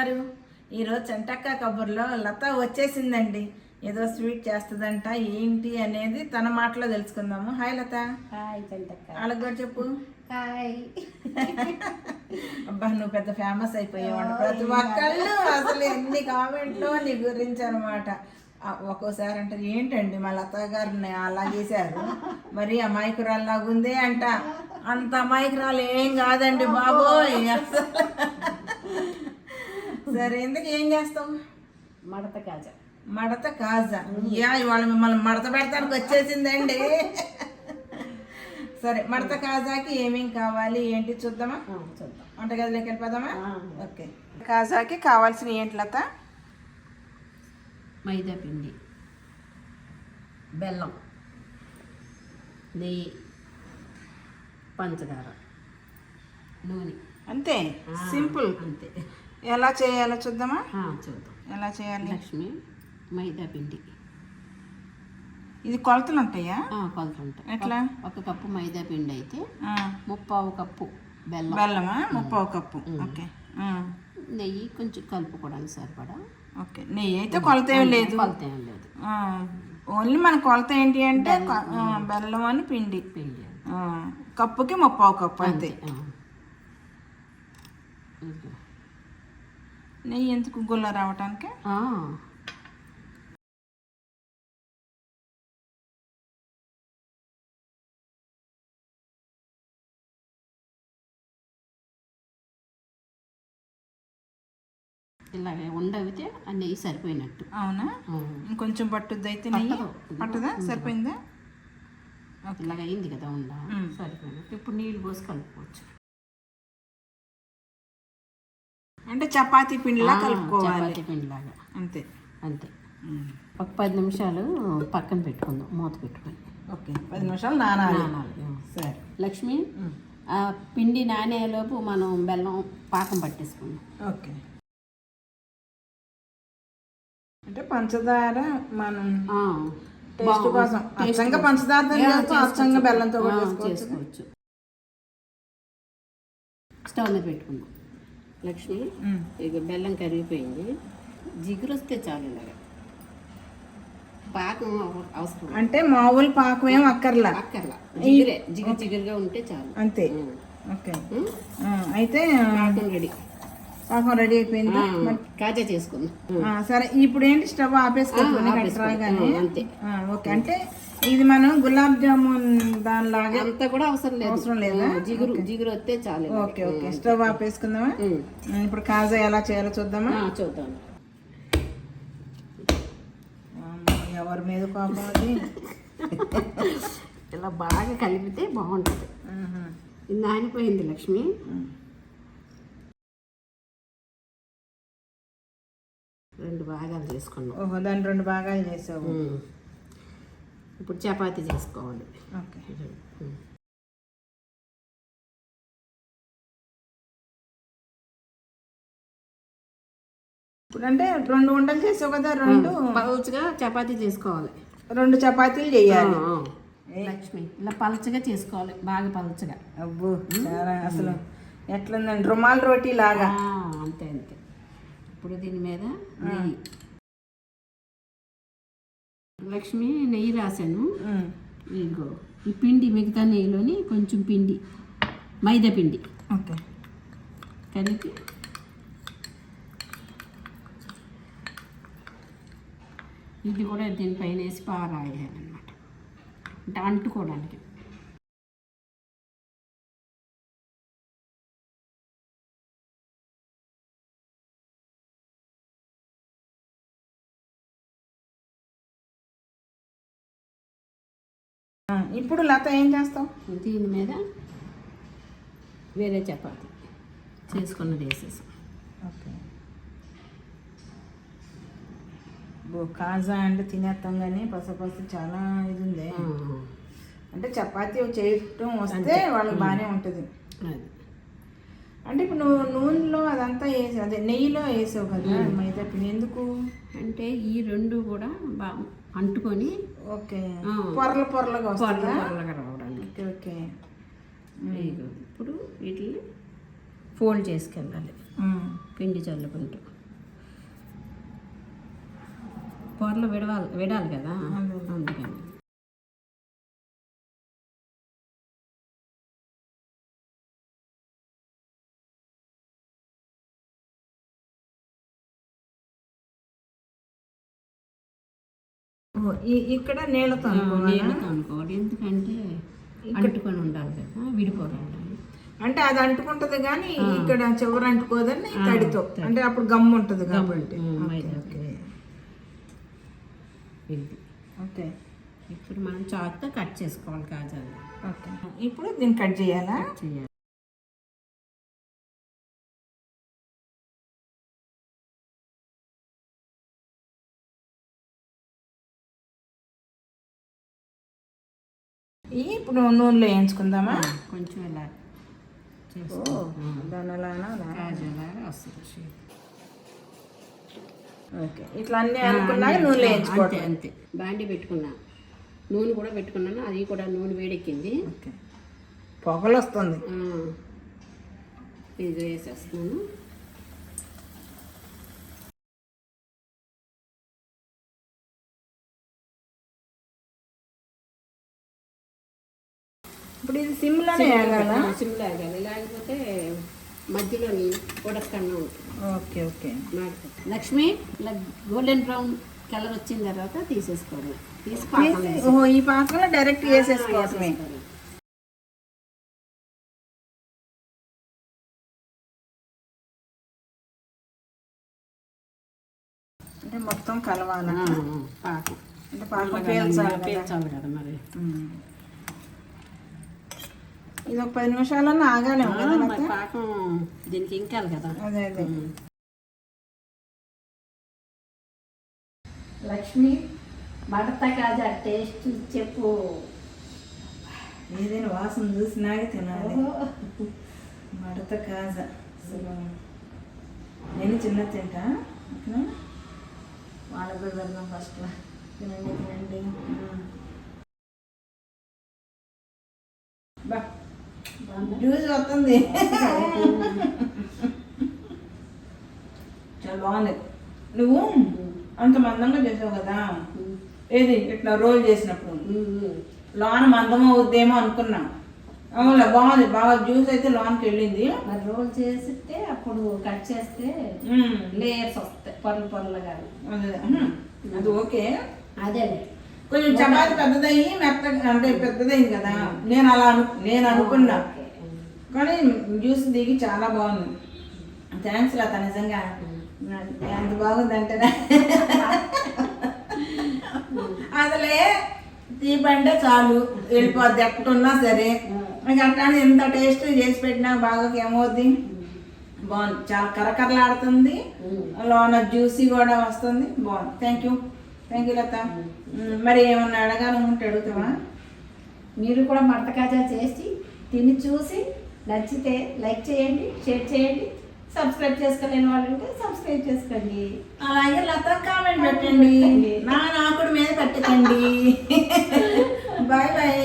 ఉన్నారు ఈరోజు చెంటక్క కబుర్లో లత వచ్చేసిందండి. ఏదో స్వీట్ చేస్తుందంట ఏంటి అనేది తన మాటలో తెలుసుకుందాము. హాయ్ లత. హాయ్ చంటక్క. వాళ్ళకి కూడా చెప్పు. హాయ్. అబ్బా నువ్వు పెద్ద ఫేమస్ అయిపోయావు ప్రతి ఒక్కళ్ళు అసలు ఎన్ని కామెంట్లు నీ గురించి అనమాట ఒక్కోసారి అంటారు ఏంటండి మా లత గారిని అలా చేశారు? మరి అమాయకురాల్లాగా ఉందే అంట. అంత అమాయకురాలు ఏం కాదండి బాబోయ్ అసలు. సరే ఎందుకు ఏం చేస్తావు మడత కాజా. మడత కాజా. యా ఇవాళ మిమ్మల్ని మడత పెడతానికి వచ్చేసిందండి. సరే మడత కాజాకి ఏమేం కావాలి? ఏంటి చూద్దామా? చూద్దాం. వంటగదిలోకి వెళ్ళిపోదామా? ఓకే. కాజాకి కావాల్సిన ఏంటి లత? మైదా పిండి బెల్లం నెయ్యి పంచదార నూనె. అంతే. సింపుల్. అంతే. ఎలా చేయాలో చూద్దామా? చూద్దాం. ఎలా చేయాలి? లక్ష్మి మైదా పిండి. ఇది కొలతలు ఉంటాయా ఆ, కొలత ఉంటాయి ఎట్లా? ఒక కప్పు మైదా పిండి అయితే ముప్పావు కప్పు బెల్లం. బెల్లమా? ముప్పావు కప్పు. ఓకే. నెయ్యి కొంచెం కలుపుకోవడానికి సరిపడా. ఓకే. నెయ్యి అయితే కొలత ఏం లేదు. కొలత ఏం లేదు. ఓన్లీ మన కొలత ఏంటి అంటే బెల్లం. అని పిండి. పిండి కప్పుకి ముప్పావు కప్పు అంతే. నెయ్యి ఎందుకు గుల్ల రావటానికి? ఇలాగే ఉండవితే ఆ నెయ్యి సరిపోయినట్టు. అవునా. ఇంకొంచెం పట్టుద్ది అయితే నెయ్యి? పట్టదు. సరిపోయిందా? ఇలాగ అయింది కదా ఉండ. సరిపోయినట్టు. ఇప్పుడు నీళ్ళు పోసి కలుపుకోవచ్చు. అంటే చపాతీ పిండిలా కలుపుకోవాలి. చపాతీ పిండిలాగా. అంతే. అంతే. ఒక పది నిమిషాలు పక్కన పెట్టుకుందాం మూత పెట్టుకొని. ఓకే పది నిమిషాలు నానాలి. సరే. లక్ష్మి. ఆ పిండి నానేలోపు మనం బెల్లం పాకం పట్టేసుకుందాం. ఓకే. అంటే పంచదార మనం టేస్ట్. కోసం. టేస్ట్ అచ్చంగా. బెల్లంతో కూడా చేసుకోవచ్చు. స్టవ్ మీద పెట్టుకుందాం. లక్ష్మి. ఇక బెల్లం కరిగిపోయింది. జిగురు వస్తే చాలు ఇలాగ. పాకం అవ- అవసరం అంటే మామూలు పాకం ఏం అక్కర్లా? అక్కర్లా. జిగురే జిగురు జిగురుగా ఉంటే చాలు. అంతే. ఓకే. అయితే పాకం రెడీ. పాకం రెడీ అయిపోయింది? కాజా చేసుకుందాం. సరే ఇప్పుడు ఏంటి స్టవ్ ఆపేసుకోవాలి. రాగానే అంతే. ఓకే. అంటే ఇది మనం గులాబ్ జామున్ దానిలాగా అంత కూడా అవసరం లేదు. అవసరం లేదా? జిగురు జిగురు వస్తే చాలు. Okay okay. స్టవ్ ఆపేసుకుందామా? ఇప్పుడు కాజా ఎలా చేయాలో చూద్దామా? చూద్దాం. ఎవరి మీద కోపం అది? ఇలా బాగా కలిపితే బాగుంటుంది. ఇది నానిపోయింది లక్ష్మి. రెండు భాగాలు చేసుకున్నాం. ఓహో దాన్ని రెండు భాగాలు చేసావు. ఇప్పుడు చపాతీ చేసుకోవాలి ఓకే. ఇప్పుడు అంటే రెండు ఉండలు చేసావు కదా రెండు పలుచగా చపాతీ చేసుకోవాలి. రెండు చపాతీలు చేయాలి. లక్ష్మి ఇలా పలచగా చేసుకోవాలి బాగా పలచగా. అబ్బో అసలు ఎట్లుందండి రుమాల్ రోటీ లాగా. అంతే అంతే. ఇప్పుడు దీని మీద నెయ్యి. లక్ష్మి నెయ్యి రాశాను. ఇగో ఈ పిండి మిగతా నెయ్యిలోని కొంచెం పిండి మైదా పిండి. ఓకే. కలిపి. ఇది కూడా దీనిపైన వేసి బాగా రాయాలన్నమాట అంటే అంటుకోవడానికి ఇప్పుడు లత ఏం చేస్తావు? దీని మీద వేరే చపాతి చేసుకున్నది వేసేసాం ఓకే. కాజా అంటే తినేస్తాం కానీ పసపసి చాలా ఇది ఉంది అంటే చపాతీ చేయటం వస్తే వాళ్ళకి బాగానే ఉంటుంది. అది. అంటే ఇప్పుడు నువ్వు నూనెలో అదంతా వేసి అదే నెయ్యిలో వేసావు కదా మైదా పిండి ఎందుకు? అంటే ఈ రెండు కూడా బాగా అంటుకొని ఓకే. పొరలు పొరలుగా పొరలు పొరలుగా రావడానికి. ఓకే ఇప్పుడు వీటిని ఫోల్డ్ చేసుకెళ్ళాలి. పిండి చల్లుకుంటూ. పొరలు విడవాలి విడాలి కదా? అందుకని. ఇక్కడ నీళ్ళతో అనుకోవాలా? నీళ్ళతో అనుకోవాలి. ఎందుకంటే అంటుకొని ఉండాలి కదా విడిపోవాలి అంటే అది అంటుకుంటది కానీ ఇక్కడ చివర అంటుకోదని తడితో. అంటే అప్పుడు గమ్ ఉంటుంది కాబట్టి. ఓకే ఇప్పుడు మనం చాకుతో కట్ చేసుకోవాలి కాజాలు ఓకే. ఇప్పుడు దీన్ని కట్ చేయాలా? చేయాలి. ఇప్పుడు నూనెలో వేయించుకుందామా? కొంచెం ఇలా వస్తుంది. ఓకే ఇట్లా అన్ని అనుకున్నాక నూనెలో అంతే వేయించుకోవటం. అంతే బాండి పెట్టుకున్నా. నూనె కూడా పెట్టుకున్నాను అది కూడా నూనె వేడెక్కింది. పొగలు వస్తుంది ఇది వేసేస్తున్నాను. ఇప్పుడు ఇది సిమ్లోనే వేయాలా సిమ్లో వేయాలి లేకపోతే మధ్యలోని ఉడకన్నా ఉంటుంది. Okay okay. లక్ష్మి ఇలా గోల్డెన్ బ్రౌన్ కలర్ వచ్చిన తర్వాత తీసేసుకోవాలి. తీసి పాకంలో తీసి- ఓహో ఈ పాకంలో డైరెక్ట్ వేసేసుకోవాలి. అంటే మొత్తం కలవాలా? పాకం అంటే పాకం పీల్చాలి. పీల్చాలి కదా మరి. ఇది ఒక పది నిమిషాలన్నా ఆగాలేము ఆ, కదా మరి లత? పాకం దీనికి ఇంకాలి కదా. అదే అదే. లక్ష్మి మడత కాజా టేస్ట్ చెప్పు. ఏదైనా వాసన చూసినాక తినాలి. మడత కాజ. అసలు నేను చిన్న తింటా. ఓకేనా? వాళ్ళ పెడదాం ఫస్ట్ తినండి తినండి. బా. జ్యూస్ వస్తుంది. చాలా బాగుంది. నువ్వు అంత మందంగా చేసావు కదా. ఏది? ఇట్లా రోల్ చేసినప్పుడు. లోన మందం అవుద్దేమో అనుకున్నా. అవునులే బాగుంది. బాగా జ్యూస్ అయితే లోనికి వెళ్ళింది. మరి రోల్ చేసితే అప్పుడు కట్ చేస్తే. లేయర్స్ వస్తాయి పొరలు పొరలుగా అదే. అది ఓకే. అదేలే. కొంచెం చపాతి పెద్దదయ్యి మెత్తగా అంటే పెద్దదైంది కదా. నేను అలా అను నేను అనుకున్నా. కానీ జ్యూస్ దిగి చాలా బాగుంది. థ్యాంక్స్ లత నిజంగా. ఎంత బాగుందంటే అసలే తీపంటే చాలు. వెళ్ళిపోద్ది ఎక్కడున్నా సరే. ఇంకా అట్లానే ఎంత టేస్ట్ చేసి పెట్టినా బాగా ఏమవుద్ది? బాగుంది. చాలా కరకరలాడుతుంది. లోన జ్యూసీ కూడా వస్తుంది. బాగుంది. Thank you thank you Latha. ఉమ్, మరి ఏమన్నా అడగాలనుకుంటే అడుగుతావా? మీరు కూడా మడత కాజా చేసి తిని చూసి నచ్చితే లైక్ చేయండి షేర్ చేయండి సబ్స్క్రైబ్ చేసుకోలేని వాళ్ళు ఉంటే సబ్స్క్రైబ్ చేసుకోండి. అలాగే లత కామెంట్ పెట్టండి. నా నాకుడు మీద పెట్టకండి. బాయ్. బాయ్.